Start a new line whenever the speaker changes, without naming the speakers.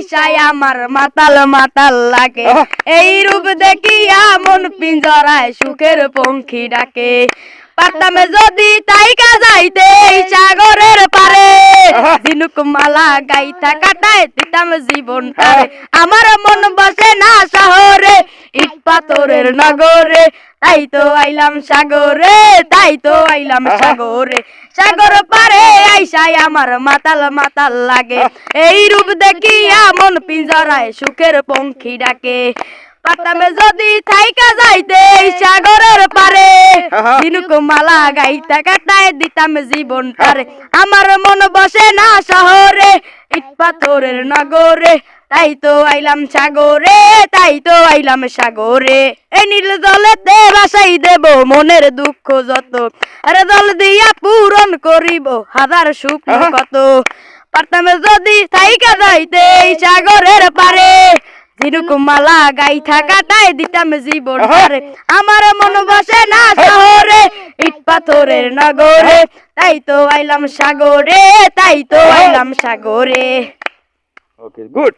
আইসাই আমার মাতাল মাতাল লাগে। এই রূপ দেখিয়া মন পিঞ্জরায় সুখের পঙ্খী ডাকে। পারতামে যদি তাইকা যাইতে সাগরের পারে। দিনুক মালা গাইতা কাটায় দিতাম জীবন আমার মন বসে না শহরে ইট পাথরের নগরে। তাই তো আইলাম সাগরে তাই তো আইলাম সাগরে। সাগর পারে আইসাই আমার মাতাল মাতাল লাগে। এই রূপ দেখিয়া মন পিঞ্জরায় সুখের পঙ্খী ডাকে। পাতামে যদি থাইকা যাইতে এই সাগরের পারে। দিনুক মালা গাইতা কাটায় দিতাম জীবন তারে আমার মন বসে না শহরে ইট পাথরের নগরে তাই তো আইলাম সাগরে তাই তো আইলাম সাগরে। এই নীল জলে দে বাসাই দেব মনের দুঃখ যত। আরে জল দিয়া পূরণ করিব হাজার সুখ কত। পারতামে যদি থাইকা যাইতে এই সাগরের পারে। ঝিনুক মালা কাটায় দিতাম জীবন
আহা।
পারে আমার মন বসে না শহরে ইট পাথরের নগরে। তাই তো আইলাম সাগরে তাই তো আইলাম সাগরে।
Okay good